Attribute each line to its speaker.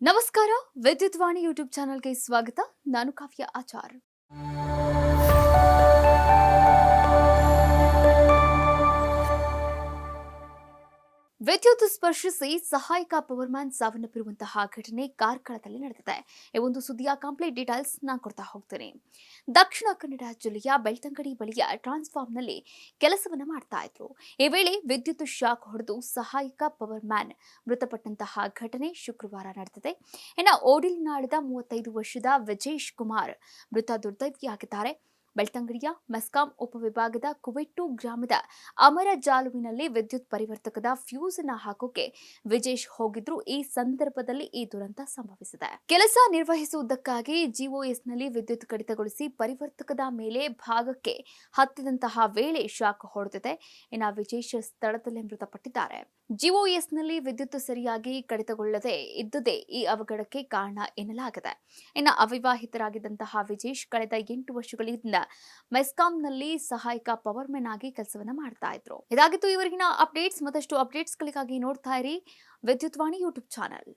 Speaker 1: ನಮಸ್ಕಾರ ವಿದ್ಯುತ್ ವಾಣಿ ಯೂಟ್ಯೂಬ್ ಚಾನಲ್ಗೆ ಸ್ವಾಗತ ನಾನು ಕಾವ್ಯ ಆಚಾರ್ ವಿದ್ಯುತ್ ಸ್ಪರ್ಶಿಸಿ ಸಹಾಯಕ ಪವರ್ಮ್ಯಾನ್ ಸಾವನ್ನಪ್ಪಿರುವಂತಹ ಘಟನೆ ಕಾರ್ಕಳದಲ್ಲಿ ನಡೆದಿದೆ. ಈ ಒಂದು ಸುದ್ದಿಯ ಕಂಪ್ಲೀಟ್ ಡೀಟೇಲ್ಸ್ ನಾನು ಕೊಡ್ತಾ ಹೋಗ್ತೇನೆ. ದಕ್ಷಿಣ ಕನ್ನಡ ಜಿಲ್ಲೆಯ ಬೆಳ್ತಂಗಡಿ ಬಳಿಯ ಟ್ರಾನ್ಸ್ಫಾರ್ಮ್ನಲ್ಲಿ ಕೆಲಸವನ್ನು ಮಾಡ್ತಾ ಇದ್ರು. ಈ ವೇಳೆ ವಿದ್ಯುತ್ ಶಾಕ್ ಹೊಡೆದು ಸಹಾಯಕ ಪವರ್ ಮ್ಯಾನ್ ಮೃತಪಟ್ಟಂತಹ ಘಟನೆ ಶುಕ್ರವಾರ ನಡೆದಿದೆ. ಇನ್ನು ಓಡಿಲ್ನಾಳದ ಮೂವತ್ತೈದು ವರ್ಷದ ವಿಜೇಶ್ ಕುಮಾರ್ ಮೃತ ದುರ್ದೈವಿಯಾಗಿದ್ದಾರೆ. ಬೆಳ್ತಂಗಡಿಯ ಮೆಸ್ಕಾಂ ಉಪವಿಭಾಗದ ಕುವೆಟ್ಟು ಗ್ರಾಮದ ಅಮರ ಜಾಲುವಿನಲ್ಲಿ ವಿದ್ಯುತ್ ಪರಿವರ್ತಕದ ಫ್ಯೂಸ್ನ ಹಾಕೋಕೆ ವಿಜೇಶ್ ಹೋಗಿದ್ರು. ಈ ಸಂದರ್ಭದಲ್ಲಿ ಈ ದುರಂತ ಸಂಭವಿಸಿದೆ. ಕೆಲಸ ನಿರ್ವಹಿಸುವುದಕ್ಕಾಗಿ ಜಿಒಎಸ್ನಲ್ಲಿ ವಿದ್ಯುತ್ ಕಡಿತಗೊಳಿಸಿ ಪರಿವರ್ತಕದ ಮೇಲೆ ಭಾಗಕ್ಕೆ ಹತ್ತಿದಂತಹ ವೇಳೆ ಶಾಕ್ ಹೊಡೆದಿದೆ. ಇನ್ನು ವಿಜೇಶ್ ಸ್ಥಳದಲ್ಲೇ ಮೃತಪಟ್ಟಿದ್ದಾರೆ. ಜಿಒಎಸ್ನಲ್ಲಿ ವಿದ್ಯುತ್ ಸರಿಯಾಗಿ ಕಡಿತಗೊಳ್ಳದೆ ಇದ್ದುದೇ ಈ ಅವಘಡಕ್ಕೆ ಕಾರಣ ಎನ್ನಲಾಗಿದೆ. ಇನ್ನು ಅವಿವಾಹಿತರಾಗಿದ್ದಂತಹ ವಿಜೇಶ್ ಕಳೆದ ಎಂಟು ವರ್ಷಗಳಿಂದ ಮೆಸ್ಕಾಂನಲ್ಲಿ ಸಹಾಯಕ ಪವರ್ ಮ್ಯಾನ್ ಆಗಿ ಕೆಲಸವನ್ನ ಮಾಡ್ತಾ ಇದ್ರು. ಇದಾಗಿತ್ತು ಇವರಿಗಿನ ಅಪ್ಡೇಟ್ಸ್. ಮತ್ತಷ್ಟು ಅಪ್ಡೇಟ್ಸ್ಗಳಿಗಾಗಿ ನೋಡ್ತಾ ಇರಿ ವಿದ್ಯುತ್ ವಾಣಿ ಯೂಟ್ಯೂಬ್ ಚಾನಲ್.